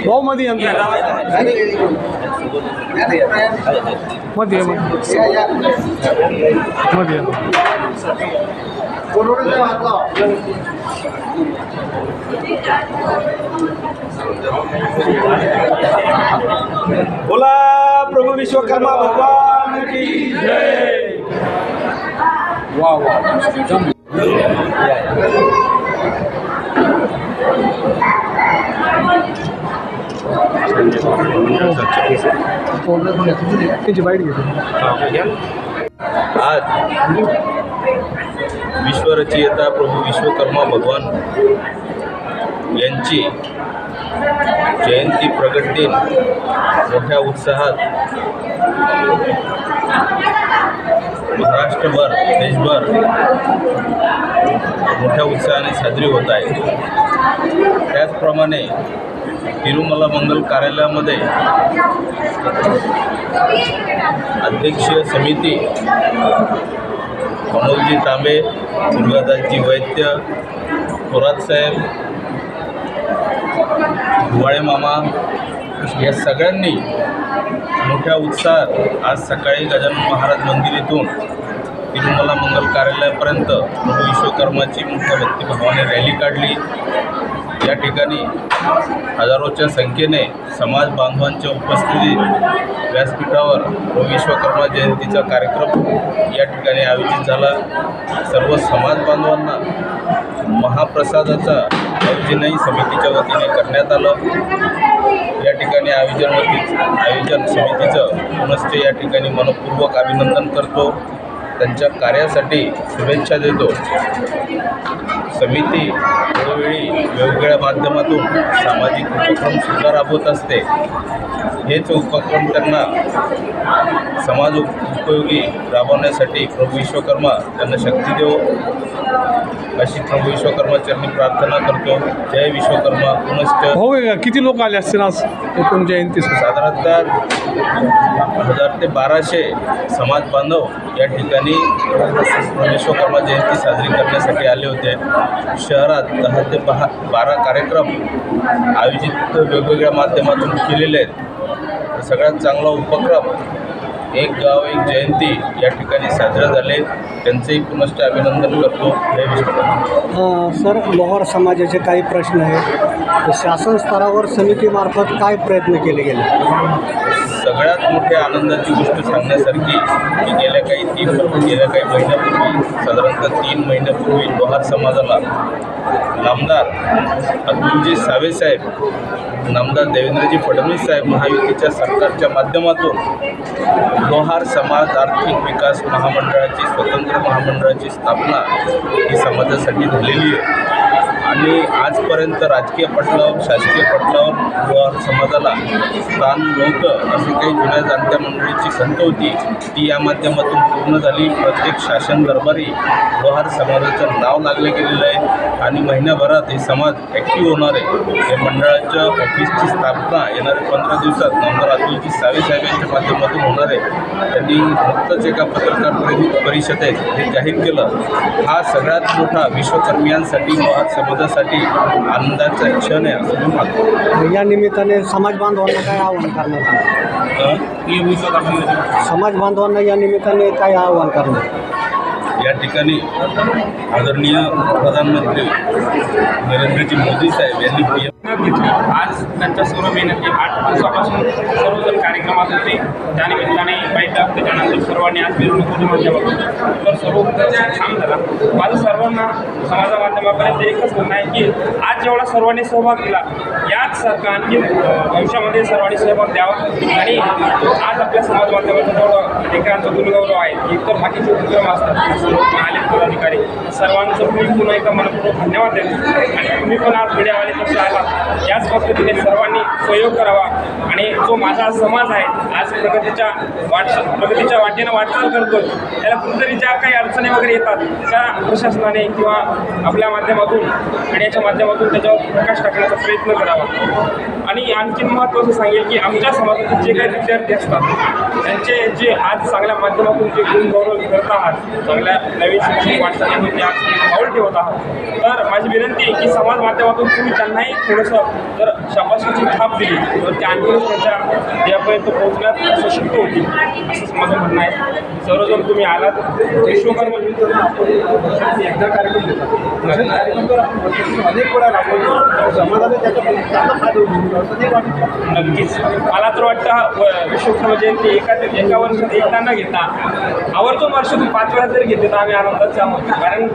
भाऊ मध्ये आमच्या मध्ये मध्ये बोला प्रभू विश्वकर्मा भगवान की जय वा वा त्यांची बाईट घेतो आज विश्वरचयिता प्रभू विश्वकर्मा भगवान यांची जयंती प्रगट दिन मोठ्या उत्साहात महाराष्ट्रभर देशभर मोठ्या उत्साहाने साजरी होत आहे. त्याचप्रमाणे तिरुमला मंगल कार्यालयामध्ये अध्यक्षीय समिती कमलजी तांबे दुर्गादासजी वैद्य थोरात साहेब मामा या सगळ्यांनी मोठ्या उत्साहात आज सकाळी गजानन महाराज मंदिर येथून तिरुमला मंगल कार्यालयापर्यंत प्रभू विश्वकर्माची मोठ्या व्यक्तिभावाने रॅली काढली. या ठिकाणी हजारोच्या संख्येने समाज बांधवांच्या उपस्थितीत व्यासपीठावर व विश्वकर्मा जयंतीचा कार्यक्रम या ठिकाणी आयोजित झाला. सर्व समाज बांधवांना महाप्रसादाचा आयोजनही समितीच्या वतीने करण्यात आलं. या ठिकाणी आयोजन आयोजन समितीचं पुनश्च या ठिकाणी मनपूर्वक अभिनंदन करतो. त्यांच्या कार्यासाठी शुभेच्छा देतो. समिती वेळोवेळी वेगवेगळ्या माध्यमातून सामाजिक उपक्रमसुद्धा राबवत असते. हेच उपक्रम त्यांना समाज उप- उपयोगी राबवण्यासाठी प्रभू विश्वकर्मा त्यांना शक्ती देव. अशी प्रभू विश्वकर्मा चरणी प्रार्थना करतो. जय विश्वकर्मा. पुनश्च हे किती लोक आले असतील आज? एकूण जयंती साधारणतः हजार ते बाराशे समाज बांधव या ठिकाणी विश्वकर्मा जयंती साजरी करण्यासाठी आले होते. शहरात दहा ते बहा बारा कार्यक्रम आयोजित वेगवेगळ्या माध्यमातून केलेले आहेत. सगळ्यात चांगला उपक्रम एक गाव एक जयंती या ठिकाणी साजरा झाले. त्यांचंही पुनश्च अभिनंदन करतो. जय सर लोहार समाजाचे काही प्रश्न आहेत. शासन स्तरावर समितीमार्फत काय प्रयत्न केले गेले? सगळ्यात मोठ्या आनंदाची गोष्ट सांगण्यासारखी की गेल्या काही तीन गेल्या काही महिन्यापूर्वी साधारणतः तीन महिन्यापूर्वी लोहार समाजाला नामदार अतुलजी सावेसाहेब नामदार देवेंद्रजी फडणवीस साहेब महायुतीच्या सरकारच्या माध्यमातून लोहार समाज आर्थिक विकास महामंडळाची स्वतंत्र महामंडळाची स्थापना ही समाजासाठी झालेली आहे. आणि आजपर्यंत राजकीय पटलावर शासकीय पटलावर लोहार समाजाला स्थान नव्हतं अशी काही जुन्या जाणत्या मंडळीची संत होती ती या माध्यमातून पूर्ण झाली. प्रत्येक शासन दरबारी व्यवहार समाजाचं नाव लागलं गेलेलं आहे आणि महिन्याभरात हे समाज ॲक्टिव्ह होणार आहे. हे मंडळाच्या ऑफिसची स्थापना येणाऱ्या पंधरा दिवसात नंतर अतुलजी सावे साहेब यांच्या माध्यमातून होणार आहे. त्यांनी नुकतंच एका पत्रकार परिषदेत हे जाहीर केलं. हा सगळ्यात मोठा विश्वकर्मियांसाठी लोहार समाजासाठी आनंदाचा क्षण आहे असं मी मानतो या निमित्ताने समाज बांधवांना काय आव्हान करणार? अ, समाज बांधवांना या निमित्ताने काय आव्हान करणार? या ठिकाणी आदरणीय प्रधानमंत्री नरेंद्रजी मोदी साहेब यांनी घेतली. आज त्यांच्या सर्व मेहनती आठ दिवसापासून सर्वजण कार्यक्रमात होते त्यानिमित्ताने बैठक त्याच्यानंतर सर्वांनी आज मिरवणुकीच्या माध्यमातून तर सर्व छान झाला. माझं सर्वांना समाजा माध्यमापर्यंत एकच म्हणणं आहे की आज जेवढा सर्वांनी सहभाग दिला याच सरकार आणखी भविष्यामध्ये सर्वांनी सहभाग द्यावा. आणि आज आपल्या समाज माध्यमाचा जेवढं लेकरांचा दुर्गौरव आहे इतर बाकीचे उपक्रम असतात. सर्व आले पदाधिकारी सर्वांचं मी पुन्हा एकदा मनपूर्वक धन्यवाद देतो. आणि तुम्ही पण आज मीडियावाले कसं आला याच पद्धतीने सर्वांनी सहयोग करावा. आणि जो माझा समाज आहे आज प्रगतीच्या वाट प्रगतीच्या वाटेनं वाटचाल करतो त्याला कुठेतरी ज्या काही अडचणी वगैरे येतात त्या प्रशासनाने किंवा आपल्या माध्यमातून आणि याच्या माध्यमातून त्याच्यावर प्रकाश टाकण्याचा प्रयत्न करावा. आणि आणखीन महत्त्वाचं सांगेल की आमच्या समाजातील जे काही विद्यार्थी असतात त्यांचे जे आज चांगल्या माध्यमातून जे गुणगौरव करत आहात चांगल्या नवीन शिक्षण वाटचालीमध्ये आज पाऊल ठेवत आहात. तर माझी विनंती आहे की समाज माध्यमातून तुम्ही त्यांनाही थोडंसं जर शाबाशीची थाप दिली तर ते आणखीनच त्यांच्या ध्येयापर्यंत पोहोचण्यात सशक्त होतील असंच माझं म्हणणं आहे. सर्वजण तुम्ही आलात विश्वकर्मा एकदा कार्यक्रम असे अनेक वेळा राबवले समाजाला त्याचा फायदा असं नक्कीच. मला तर वाटतं हा विश्वकर्मा जयंती एका एका वर्षात एकदा न घेता आवर्जून वर्षातून पाच वेळा जरी घेतले तर आम्ही आनंदाचे आहोत कारण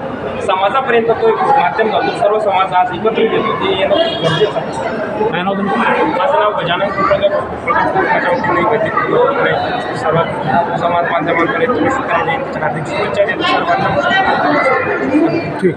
समाजापर्यंत तो एक माध्यम जातो. सर्व समाज आज एकत्रित येतो. ते येणं गरजेचं आहे. माझं नाव गजानन प्रगत प्रगत सर्वात समाज माध्यमांकडे तुम्ही सुद्धा हार्दिक शुभेच्छा देतो सर्वांना. ठीक.